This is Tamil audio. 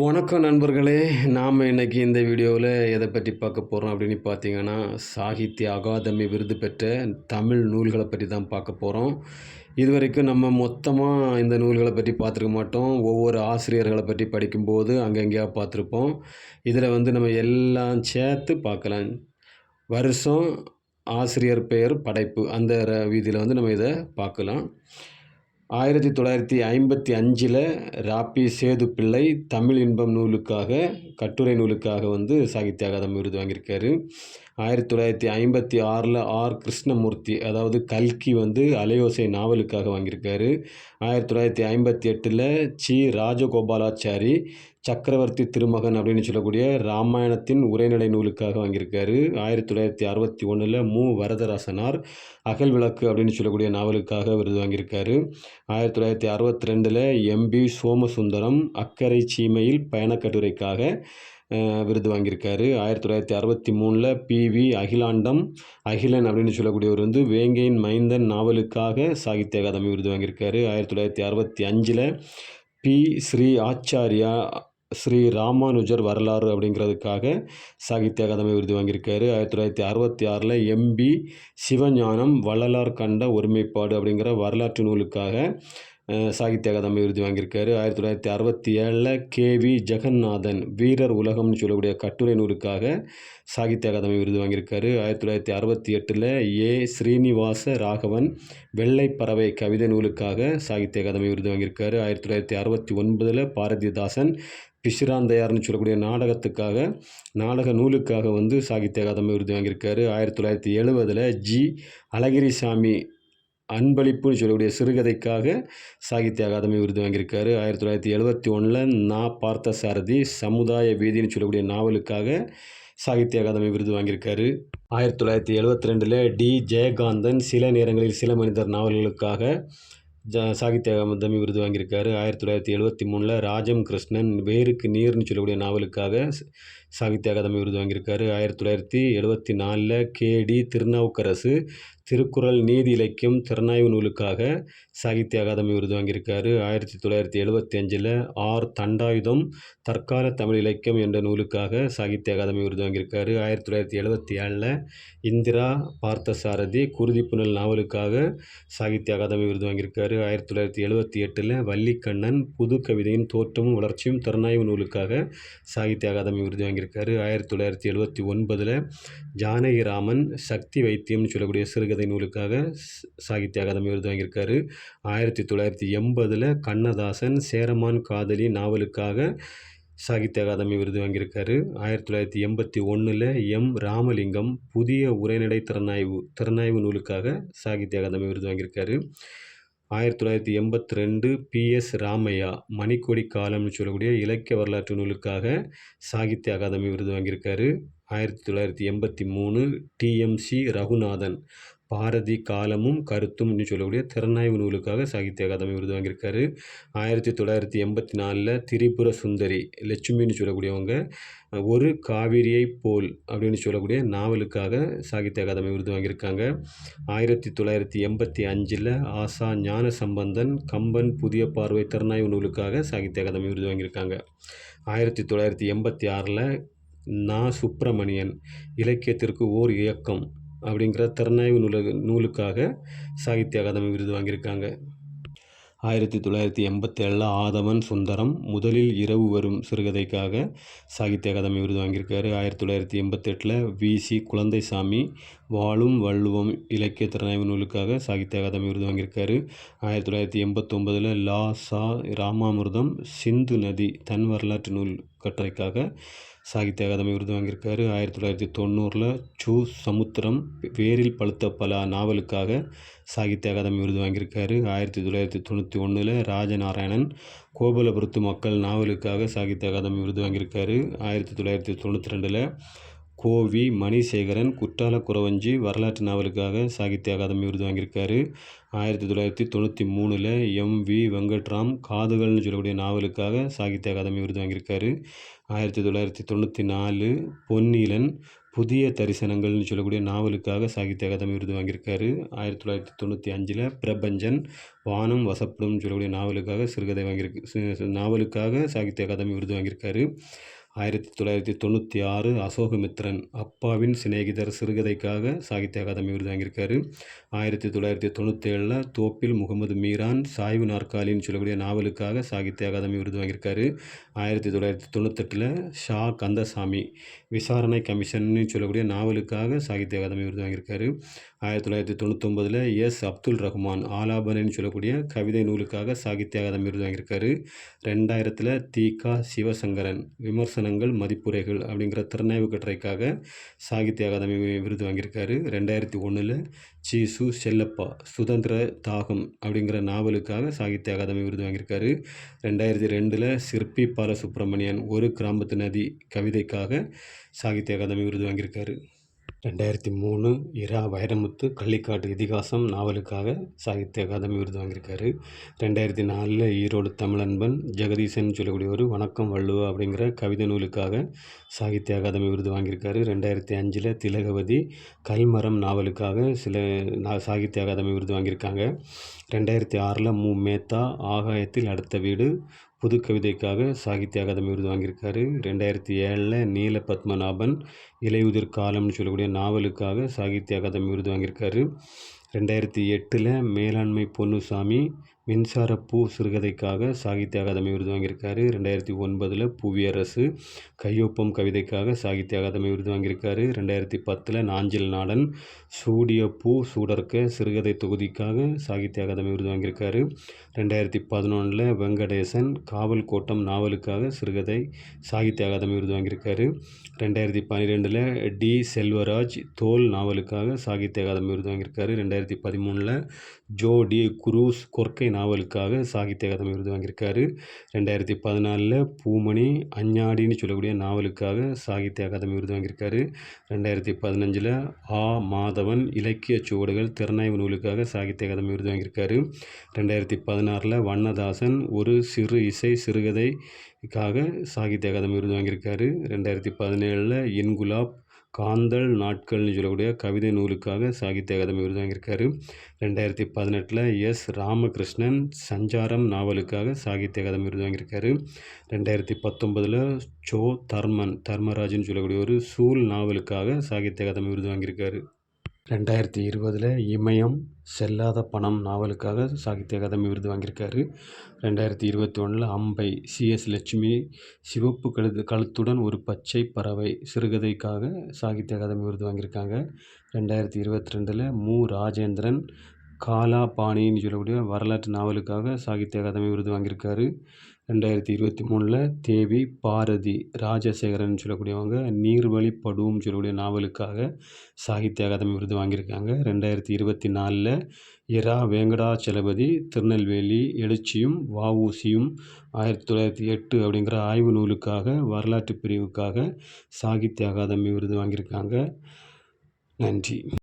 வணக்கம் நண்பர்களே நாம் இன்றைக்கி இந்த வீடியோவில் எதை பற்றி பார்க்க போகிறோம் அப்படின்னு பார்த்தீங்கன்னா சாகித்ய அகாதமி விருது பெற்ற தமிழ் நூல்களை பற்றி தான் பார்க்க போகிறோம் இதுவரைக்கும் நம்ம மொத்தமாக இந்த நூல்களை பற்றி பார்த்துருக்க மாட்டோம். ஒவ்வொரு ஆசிரியர்களை பற்றி படிக்கும்போது அங்கங்கேயா பார்த்துருப்போம். இதில் வந்து நம்ம எல்லாம் சேர்த்து பார்க்கலாம். வருஷம் ஆசிரியர் பெயர் படைப்பு அந்த வீதியில் வந்து நம்ம இதை பார்க்கலாம். ஆயிரத்தி தொள்ளாயிரத்தி ஐம்பத்தி அஞ்சில் ராப்பி சேது பிள்ளை தமிழ் இன்பம் நூலுக்காக கட்டுரை நூலுக்காக வந்து சாகித்ய அகாதமி விருது வாங்கியிருக்காரு. ஆயிரத்தி தொள்ளாயிரத்தி ஐம்பத்தி ஆறில் ஆர். கிருஷ்ணமூர்த்தி அதாவது கல்கி வந்து அலையோசை நாவலுக்காக வாங்கியிருக்காரு. ஆயிரத்தி தொள்ளாயிரத்தி ஐம்பத்தி எட்டில் சி. ராஜகோபாலாச்சாரி சக்கரவர்த்தி திருமகன் அப்படின்னு சொல்லக்கூடிய ராமாயணத்தின் உரைநடை நூலுக்காக வாங்கியிருக்காரு. ஆயிரத்தி தொள்ளாயிரத்தி அறுபத்தி ஒன்றில் மு. வரதராசனார் அகல் விளக்கு அப்படின்னு சொல்லக்கூடிய நாவலுக்காக விருது வாங்கியிருக்காரு. ஆயிரத்தி தொள்ளாயிரத்தி அறுபத்தி ரெண்டில் எம்பி சோமசுந்தரம் அக்கறை சீமையில் பயணக்கட்டுரைக்காக விருது வாங்கியிருக்காரு. ஆயிரத்தி தொள்ளாயிரத்தி அறுபத்தி மூணில் பிவி அகிலாண்டம் அகிலன் அப்படின்னு சொல்லக்கூடியவர் வந்து வேங்கையின் மைந்தன் நாவலுக்காக சாகித்ய அகாதமி விருது வாங்கியிருக்காரு. ஆயிரத்தி தொள்ளாயிரத்தி அறுபத்தி அஞ்சில் பி. ஸ்ரீ ஆச்சாரியா ஸ்ரீ ராமானுஜர் வரலாறு அப்படிங்கிறதுக்காக சாகித்ய அகாதமி விருது வாங்கியிருக்காரு. ஆயிரத்தி தொள்ளாயிரத்தி அறுபத்தி ஆறில் எம்பி சிவஞானம் வள்ளலார் கண்ட ஒருமைப்பாடு அப்படிங்கிற வரலாற்று நூலுக்காக சாகித்ய அகாதமி விருது வாங்கியிருக்காரு. ஆயிரத்தி தொள்ளாயிரத்தி அறுபத்தி ஏழில் கே வி ஜெகநாதன் வீரர் உலகம்னு சொல்லக்கூடிய கட்டுரை நூலுக்காக சாகித்ய அகாதமி விருது வாங்கியிருக்காரு. ஆயிரத்தி தொள்ளாயிரத்தி அறுபத்தி எட்டில் ஏ. ஸ்ரீனிவாச ராகவன் வெள்ளை பறவை கவிதை நூலுக்காக சாகித்ய அகாதமி விருது வாங்கியிருக்காரு. ஆயிரத்தி தொள்ளாயிரத்தி அறுபத்தி ஒன்பதில் பாரதிதாசன் பிசிராந்தையார்னு சொல்லக்கூடிய நாடகத்துக்காக நாடக நூலுக்காக வந்து சாகித்ய அகாதமி விருது வாங்கியிருக்காரு. ஆயிரத்தி தொள்ளாயிரத்தி எழுபதில் ஜி. அழகிரிசாமி அன்பளிப்புன்னு சொல்லக்கூடிய சிறுகதைக்காக சாகித்ய அகாதமி விருது வாங்கியிருக்காரு. ஆயிரத்தி தொள்ளாயிரத்தி எழுபத்தி ஒன்றில் நா பார்த்த சாரதி சமுதாய வீதின்னு சொல்லக்கூடிய நாவலுக்காக சாகித்ய அகாதமி விருது வாங்கியிருக்காரு. ஆயிரத்தி தொள்ளாயிரத்தி எழுபத்தி ரெண்டில் டி. ஜெயகாந்தன் சில நேரங்களில் சில மனிதர் நாவல்களுக்காக ஜ சாகித்ய அகாதமி விருது வாங்கியிருக்காரு. ஆயிரத்தி தொள்ளாயிரத்தி எழுபத்தி மூணில் ராஜம் கிருஷ்ணன் வேருக்கு நீர்னு சொல்லக்கூடிய நாவலுக்காக சாகித்ய அகாதமி விருது வாங்கியிருக்காரு. ஆயிரத்தி தொள்ளாயிரத்தி எழுபத்தி நாலில் கேடி திருநாவுக்கரசு திருக்குறள் நீதி இலக்கியம் திறனாய்வு நூலுக்காக சாகித்ய அகாதமி விருது வாங்கியிருக்காரு. ஆயிரத்தி தொள்ளாயிரத்தி எழுபத்தி அஞ்சில் ஆர் தண்டாயுதம் தற்கால தமிழ் இலக்கியம் என்ற நூலுக்காக சாகித்ய அகாதமி விருது வாங்கியிருக்காரு. ஆயிரத்தி தொள்ளாயிரத்தி எழுபத்தி ஏழில் இந்திரா பார்த்தசாரதி குருதிப்புணல் நாவலுக்காக சாகித்ய அகாதமி விருது வாங்கியிருக்காரு. ஆயிரத்தி தொள்ளாயிரத்தி எழுபத்தி எட்டில் வள்ளிக்கண்ணன் புது கவிதையின் தோற்றமும் வளர்ச்சியும் திறனாய்வு நூலுக்காக சாகித்ய அகாதமி விருது வாங்கியிருக்காரு. ஆயிரத்தி தொள்ளாயிரத்தி எழுபத்தி ஒன்பதில் ஜானகிராமன் சக்தி வைத்தியம்னு சொல்லக்கூடிய சிறுகதை நூலுக்காக சாகித்ய அகாதமி விருது வாங்கியிருக்காரு. ஆயிரத்தி தொள்ளாயிரத்தி எண்பதில் கண்ணதாசன் சேரமான் காதலி நாவலுக்காக சாகித்ய அகாதமி விருது வாங்கியிருக்காரு. ஆயிரத்தி தொள்ளாயிரத்தி எண்பத்தி ஒன்றில் எம். ராமலிங்கம் புதிய உரைநடை திறனாய்வு திறனாய்வு நூலுக்காக சாகித்ய அகாதமி விருது வாங்கியிருக்காரு. ஆயிரத்தி தொள்ளாயிரத்தி எண்பத்தி ரெண்டு பிஎஸ் ராமையா மணிக்கொடி காலம்னு சொல்லக்கூடிய இலக்கிய வரலாற்று நூலுக்காக சாகித்ய அகாதமி விருது வாங்கியிருக்காரு. ஆயிரத்தி தொள்ளாயிரத்தி எண்பத்தி மூணு டிஎம்சி ரகுநாதன். பாரதி காலமும் கருத்தும்னு சொல்லக்கூடிய திறனாய்வு நூலுக்காக சாகித்ய அகாதமி விருது வாங்கியிருக்காரு. ஆயிரத்தி தொள்ளாயிரத்தி எண்பத்தி நாலில் திரிபுர சுந்தரி லட்சுமின்னு சொல்லக்கூடியவங்க ஒரு காவிரியை போல் அப்படின்னு சொல்லக்கூடிய நாவலுக்காக சாகித்ய அகாதமி விருது வாங்கியிருக்காங்க. ஆயிரத்தி தொள்ளாயிரத்தி எண்பத்தி அஞ்சில் ஆசா ஞான சம்பந்தன் கம்பன் புதிய பார்வை திறனாய்வு நூலுக்காக சாகித்ய அகாதமி விருது வாங்கியிருக்காங்க. ஆயிரத்தி தொள்ளாயிரத்தி எண்பத்தி ஆறில் நா சுப்பிரமணியன் இலக்கியத்திற்கு ஓர் இயக்கம் அப்படிங்கிற திறனாய்வு நூலு நூலுக்காக சாகித்ய அகாதமி விருது வாங்கியிருக்காங்க. ஆயிரத்தி தொள்ளாயிரத்தி எண்பத்தேழில் ஆதவன் சுந்தரம் முதலில் இரவு வரும் சிறுகதைக்காக சாகித்ய அகாதமி விருது வாங்கியிருக்காரு. ஆயிரத்தி தொள்ளாயிரத்தி எண்பத்தெட்டில் விசி குழந்தைசாமி வாழும் வள்ளுவம் இலக்கிய திறனாய்வு நூலுக்காக சாகித்ய அகாதமி விருது வாங்கியிருக்காரு. ஆயிரத்தி தொள்ளாயிரத்தி எண்பத்தொம்பதில் லா சா ராமாமிர்தம் சிந்து நதி தன் வரலாற்று நூல் கட்டுரைக்காக சாகித்ய அகாதமி விருது வாங்கியிருக்காரு. ஆயிரத்தி தொள்ளாயிரத்தி தொண்ணூறில் சு. சமுத்திரம் வேரில் பழுத்த பல நாவலுக்காக சாகித்ய அகாதமி விருது வாங்கியிருக்காரு. ஆயிரத்தி தொள்ளாயிரத்தி தொண்ணூற்றி ஒன்றில் ராஜநாராயணன் கோபலபுரத்து மக்கள் நாவலுக்காக சாகித்ய அகாதமி விருது வாங்கியிருக்காரு. ஆயிரத்தி தொள்ளாயிரத்தி தொண்ணூற்றி ரெண்டில் கோவி மணிசேகரன் குற்றால குறவஞ்சி வரலாற்று நாவலுக்காக சாகித்ய அகாதமி விருது வாங்கியிருக்காரு. ஆயிரத்தி தொள்ளாயிரத்தி தொண்ணூற்றி மூணில் எம் வி வெங்கட்ராம் காதுகள்னு சொல்லக்கூடிய நாவலுக்காக சாகித்ய அகாதமி விருது வாங்கியிருக்காரு. ஆயிரத்தி தொள்ளாயிரத்தி தொண்ணூற்றி நாலு பொன்னிலன் புதிய தரிசனங்கள்னு சொல்லக்கூடிய நாவலுக்காக சாகித்ய அகாதமி விருது வாங்கியிருக்காரு. ஆயிரத்தி தொள்ளாயிரத்தி தொண்ணூற்றி அஞ்சில் பிரபஞ்சன் வானம் வசப்படும்னு சொல்லக்கூடிய நாவலுக்காக சிறுகதை வாங்கியிருக்கு நாவலுக்காக சாகித்ய அகாதமி விருது வாங்கியிருக்காரு. ஆயிரத்தி தொள்ளாயிரத்தி தொண்ணூற்றி ஆறு அசோகமித்ரன் அப்பாவின் சிநேகிதர் சிறுகதைக்காக சாகித்ய அகாதமி விருது வாங்கியிருக்காரு. ஆயிரத்தி தொள்ளாயிரத்தி தொண்ணூற்றேழில் தோப்பில் முகமது மீரான் சாய்வு நாற்காலின்னு சொல்லக்கூடிய நாவலுக்காக சாகித்ய அகாதமி விருது வாங்கியிருக்காரு. ஆயிரத்தி தொள்ளாயிரத்தி தொண்ணூத்தெட்டில் ஷா கந்தசாமி விசாரணை கமிஷன்னு சொல்லக்கூடிய நாவலுக்காக சாகித்ய அகாதமி விருது வாங்கியிருக்காரு. ஆயிரத்தி தொள்ளாயிரத்தி தொண்ணூத்தொம்பதில் எஸ். அப்துல் ரஹ்மான் ஆலாபனன்னு சொல்லக்கூடிய கவிதை நூலுக்காக சாகித்ய அகாதமி விருது வாங்கியிருக்காரு. ரெண்டாயிரத்தில் தீகா சிவசங்கரன் விமர்சனங்கள் மதிப்புரைகள் அப்படிங்கிற திறனாய்வு கட்டுரைக்காக சாகித்ய அகாதமி விருது வாங்கியிருக்காரு. ரெண்டாயிரத்தி ஒன்றில் சி. சு. செல்லப்பா சுதந்திர தாகம் அப்படிங்கிற நாவலுக்காக சாகித்ய அகாதமி விருது வாங்கியிருக்காரு. ரெண்டாயிரத்தி ரெண்டில் சிற்பி பாலசுப்ரமணியன் ஒரு கிராமத்து நதி கவிதைக்காக சாகித்ய அகாதமி விருது வாங்கியிருக்காரு. ரெண்டாயிரத்தி மூணு இரா வைரமுத்து கள்ளிக்காட்டு இதிகாசம் நாவலுக்காக சாகித்ய அகாதமி விருது வாங்கியிருக்காரு. ரெண்டாயிரத்தி நாலில் ஈரோடு தமிழன்பன் ஜெகதீசன் சொல்லக்கூடிய ஒரு வணக்கம் வள்ளுவ அப்படிங்கிற கவிதை நூலுக்காக சாகித்ய அகாதமி விருது வாங்கியிருக்காரு. ரெண்டாயிரத்தி அஞ்சில் திலகவதி கல்மரம் நாவலுக்காக சில நா சாகித்ய அகாதமி விருது வாங்கியிருக்காங்க. ரெண்டாயிரத்தி ஆறில் மு. மேத்தா ஆகாயத்தில் அடுத்த வீடு புது கவிதைக்காக சாகித்ய அகாதமி விருது வாங்கியிருக்காரு. ரெண்டாயிரத்தி ஏழில் நீல பத்மநாபன் இலையுதிர் காலம்னு சொல்லக்கூடிய நாவலுக்காக சாகித்ய அகாதமி விருது வாங்கியிருக்காரு. ரெண்டாயிரத்தி எட்டில் மேலாண்மை பொன்னுசாமி மின்சார பூ சிறுகதைக்காக சாகித்ய அகாதமி விருது வாங்கியிருக்காரு. ரெண்டாயிரத்தி ஒன்பதில் புவியரசு கையொப்பம் கவிதைக்காக சாகித்ய அகாதமி விருது வாங்கியிருக்காரு. ரெண்டாயிரத்தி பத்தில் நாஞ்சில் நாடன் சூடிய பூ சூடர்க்க சிறுகதை தொகுதிக்காக சாகித்ய அகாதமி விருது வாங்கியிருக்காரு. ரெண்டாயிரத்தி பதினொன்றில் வெங்கடேசன் காவல் கோட்டம் நாவலுக்காக சிறுகதை சாகித்ய அகாதமி விருது வாங்கியிருக்காரு. ரெண்டாயிரத்தி பன்னிரெண்டில் டி செல்வராஜ் தோல் நாவலுக்காக சாகித்ய அகாதமி விருது வாங்கியிருக்காரு. ரெண்டாயிரத்தி ரெண்டாயிரத்தி பதிமூணில் ஜோ டி குரூஸ் கொர்க்கை நாவலுக்காக சாகித்ய அகாதமி விருது வாங்கியிருக்காரு. ரெண்டாயிரத்தி பதினாலில் பூமணி அஞ்ஞாடின்னு சொல்லக்கூடிய நாவலுக்காக சாகித்ய அகாதமி விருது வாங்கியிருக்காரு. ரெண்டாயிரத்தி பதினஞ்சில் ஆ மாதவன் இலக்கிய சுவடுகள் திறனாய்வு நூலுக்காக சாகித்ய அகாதமி விருது வாங்கியிருக்காரு. ரெண்டாயிரத்தி பதினாறில் வண்ணதாசன் ஒரு சிறு இசை சிறுகதைக்காக சாகித்ய அகாதமி விருது வாங்கியிருக்காரு. ரெண்டாயிரத்தி பதினேழில் இன்குலாப் காந்தல் நாட்கள்னு சொல்லக்கூடிய கவிதை நூலுக்காக சாகித்ய அகாதமி விருது வாங்கியிருக்காரு. ரெண்டாயிரத்தி பதினெட்டில் எஸ். ராமகிருஷ்ணன் சஞ்சாரம் நாவலுக்காக சாகித்ய அகாதமி விருது வாங்கியிருக்காரு. ரெண்டாயிரத்தி பத்தொம்பதில் சோ தர்மன் தர்மராஜன் சொல்லக்கூடிய ஒரு சூல் நாவலுக்காக சாகித்ய அகாதமி விருது வாங்கியிருக்காரு. ரெண்டாயிரத்தி இருபதில் இமயம் செல்லாத பணம் நாவலுக்காக சாகித்ய அகாதமி விருது வாங்கியிருக்காரு. ரெண்டாயிரத்தி இருபத்தி ஒன்றில் அம்பை சிஎஸ் லட்சுமி சிவப்பு கழுது கழுத்துடன் ஒரு பச்சை பறவை சிறுகதைக்காக சாகித்ய அகாதமி விருது வாங்கியிருக்காங்க. ரெண்டாயிரத்தி இருபத்தி ரெண்டில் மு. ராஜேந்திரன் காலா பாணின்னு சொல்லக்கூடிய வரலாற்று நாவலுக்காக சாகித்ய அகாதமி விருது வாங்கியிருக்காரு. ரெண்டாயிரத்தி இருபத்தி மூணில் தேவி பாரதி ராஜசேகரன் சொல்லக்கூடியவங்க நீர்வழி படுவும் சொல்லக்கூடிய நாவலுக்காக சாகித்ய அகாதமி விருது வாங்கியிருக்காங்க. ரெண்டாயிரத்தி இருபத்தி நாலில் இரா வெங்கடாச்சலபதி திருநெல்வேலி எழுச்சியும் வஉசியும் ஆயிரத்தி தொள்ளாயிரத்தி எட்டு அப்படிங்கிற ஆய்வு நூலுக்காக வரலாற்று பிரிவுக்காக சாகித்ய அகாதமி விருது வாங்கியிருக்காங்க. நன்றி.